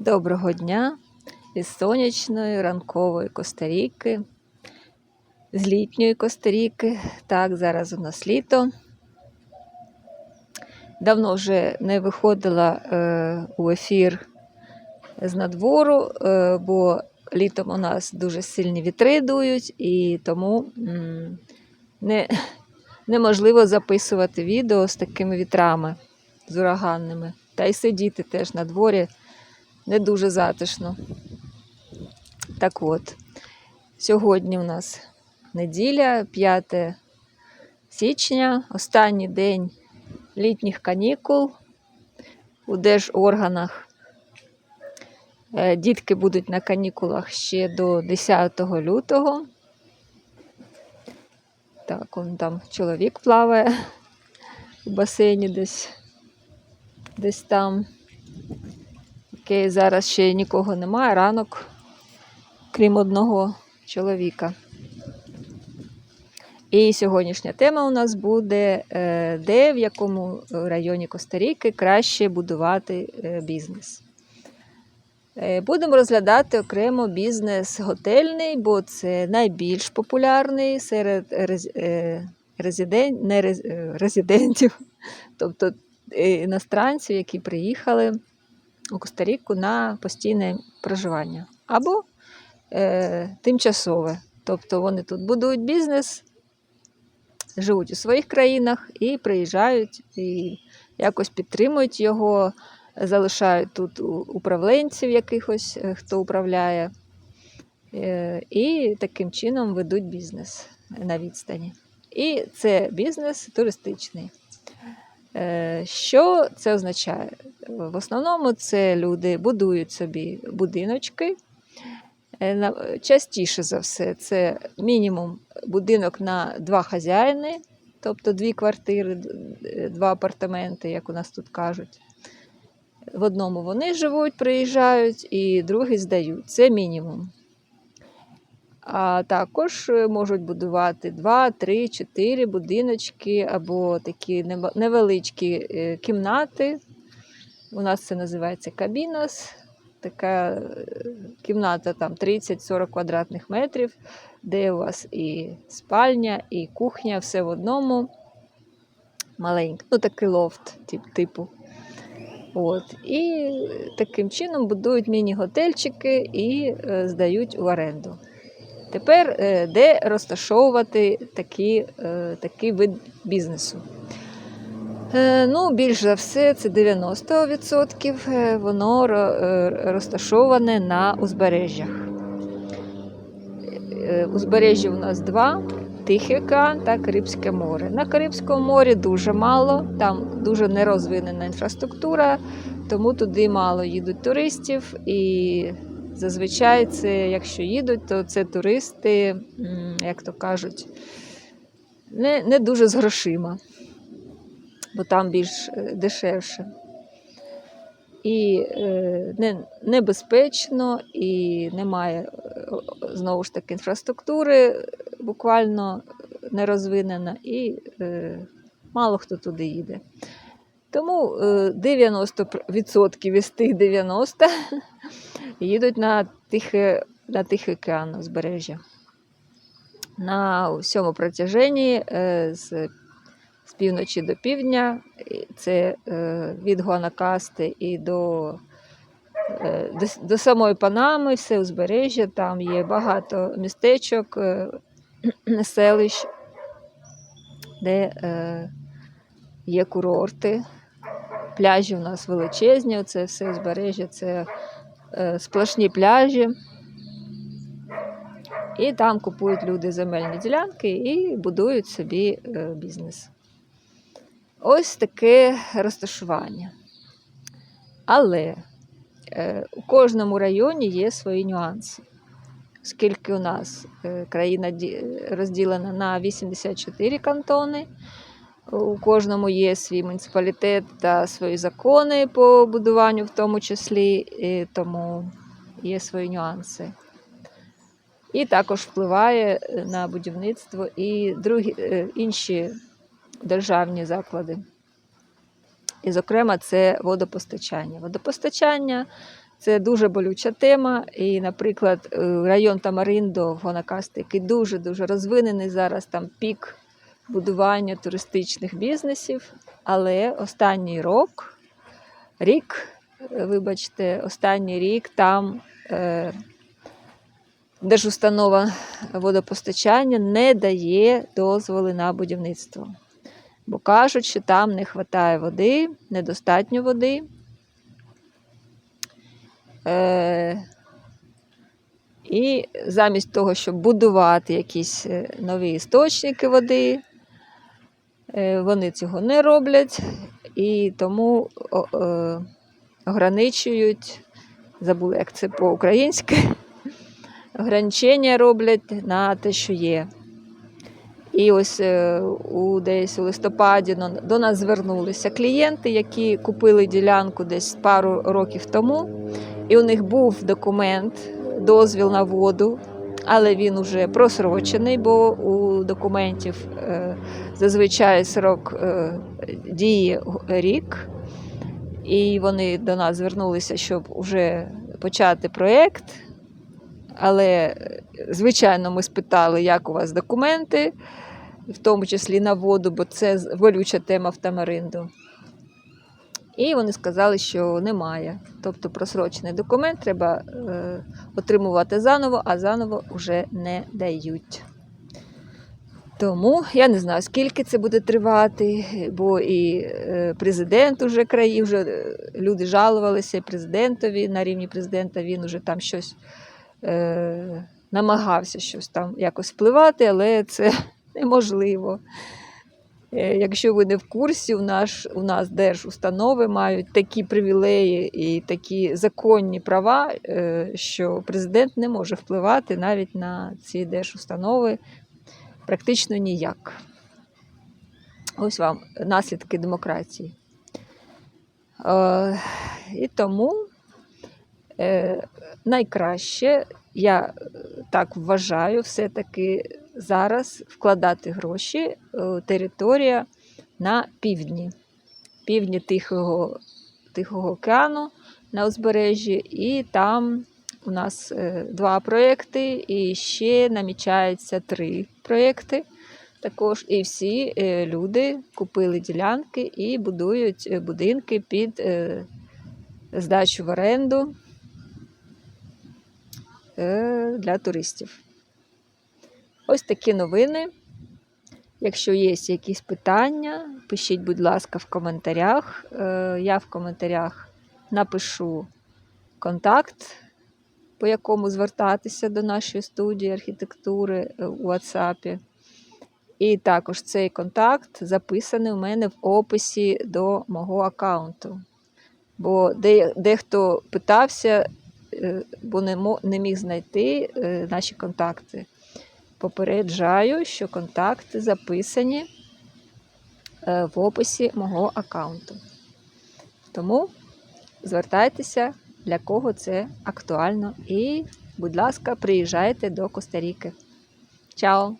Доброго дня із сонячної ранкової Косtarіки, з літньої Косtarіки. Так, зараз у нас літо. Давно вже не виходила е, у ефір з надвору, е, бо літом у нас дуже сильні вітри дують, і тому м, не, неможливо записувати відео з такими вітрами, з ураганними. Та й сидіти теж на дворі не дуже затишно. Так от, сьогодні у нас неділя, 5 січня, останній день літніх канікул у держорганах. Е, Дітки будуть на канікулах ще до 10 лютого. Так, он там чоловік плаває у басейні десь, десь там. Окей, зараз ще нікого немає, ранок, крім одного чоловіка. І сьогоднішня тема у нас буде, е, де в якому районі Коста-Ріки краще будувати е, бізнес. Е, Будемо розглядати окремо бізнес готельний, бо це найбільш популярний серед рез- е, резиден... не рез... резидентів, тобто іностранців, які приїхали у Коста-Ріку на постійне проживання або е, тимчасове. Тобто вони тут будують бізнес, живуть у своїх країнах і приїжджають і якось підтримують його, залишають тут управленців якихось, е, хто управляє, е, і таким чином ведуть бізнес на відстані. І це бізнес туристичний. Е, Що це означає? В основному це люди будують собі будиночки. Е, Частіше за все, це мінімум будинок на два хазяїни, тобто дві квартири, е, два апартаменти, як у нас тут кажуть. В одному вони живуть, приїжджають, і другий здають. Це мінімум. А також е, можуть будувати 2, 3, 4 будиночки або такі невеличкі кімнати. У нас це називається кабінос. Така е, кімната там 30-40 квадратних метрів, де у вас і спальня, і кухня, все в одному. Маленький, ну такий лофт тип- типу. От. І таким чином будують міні-готельчики і е, здають у оренду. Тепер е, де розташовувати такі, е, такий вид бізнесу? Е, Ну, більш за все, це 90%. е, Воно е, розташоване на узбережжях. Узбережжя у нас два: Тихий океан та Карибське море. На Карибському морі дуже мало, там дуже нерозвинена інфраструктура, тому туди мало їдуть туристів. І зазвичай це, якщо їдуть, то це туристи, як то кажуть, не, не дуже з грошима бо там більш е, дешевше. І е, не, небезпечно, і немає е, знову ж таки інфраструктури буквально не розвинена, і е, мало хто туди їде. Тому е, 90% із тих 90 їдуть на Тихе, на Тихий океан узбережжя. На всьому протяженні з з півночі до півдня. Це е, від Гуанакасти і до, е, до, до самої Панами, все узбережжя. Там є багато містечок, е, селищ, де є курорти. Пляжі у нас величезні, це все узбережжя, це сплошні пляжі. І там купують люди земельні ділянки і будують собі бізнес. Ось таке розташування. Але е, у кожному районі є свої нюанси. Оскільки у нас е, країна розділена на 84 кантони, у кожному є свій муніципалітет та свої закони по будуванню, в тому числі, і тому є свої нюанси. І також впливає е, на будівництво і другі, інші державні заклади. І, зокрема, це водопостачання. Водопостачання Це дуже болюча тема. І, наприклад, е, район Тамариндо в Гонакасті, який дуже-дуже розвинений зараз, там пік будування туристичних бізнесів. Але останній рок, рік, е, вибачте, останній рік там е, держустанова водопостачання не дає дозволи на будівництво. Бо кажуть, що там не вистачає води, недостатньо води. Е, і замість того, щоб будувати якісь е, нові істочники води, е, вони цього не роблять і тому е, ограничують, забули, як це по-українськи, ограничення роблять на те, що є. І ось е, у десь у листопаді до нас звернулися клієнти, які купили ділянку десь пару років тому, і у них був документ, дозвіл на воду, але він уже просрочений, бо у документів е, зазвичай срок е, дії рік. І вони до нас звернулися, щоб вже почати проєкт. Але, звичайно, ми спитали, як у вас документи, в тому числі на воду, бо це болюча тема в Тамаринду. І вони сказали, що немає. Тобто просрочений документ треба е, отримувати заново, а заново вже не дають. Тому я не знаю, скільки це буде тривати, бо і е, президент уже краї, вже е, люди жалувалися президентові на рівні президента. Він уже там щось е, намагався щось там якось впливати, але це неможливо. Е, Якщо ви не в курсі, у, наш, у нас держустанови мають такі привілеї і такі законні права, е, що президент не може впливати навіть на ці держустанови практично ніяк. Ось вам наслідки демократії. Е, і тому найкраще, я так вважаю, все-таки зараз вкладати гроші е, територія на півдні, півдні Тихого, Тихого океану на узбережжі, і там у нас е, два проєкти, і ще намічається три проєкти. Також і всі е, люди купили ділянки і будують будинки під здачу в оренду для туристів. Ось такі новини. Якщо є якісь питання, пишіть, будь ласка, в коментарях. Е, Я в коментарях напишу контакт, по якому звертатися до нашої студії архітектури е, у WhatsApp. І також цей контакт записаний у мене в описі до мого аккаунту. Бо дехто питався, е, бо не, мо- не міг знайти е, наші контакти. Попереджаю, що контакти записані е, в описі мого аккаунту. Тому звертайтеся, для кого це актуально. І, будь ласка, приїжджайте до Коста-Ріки. Чао!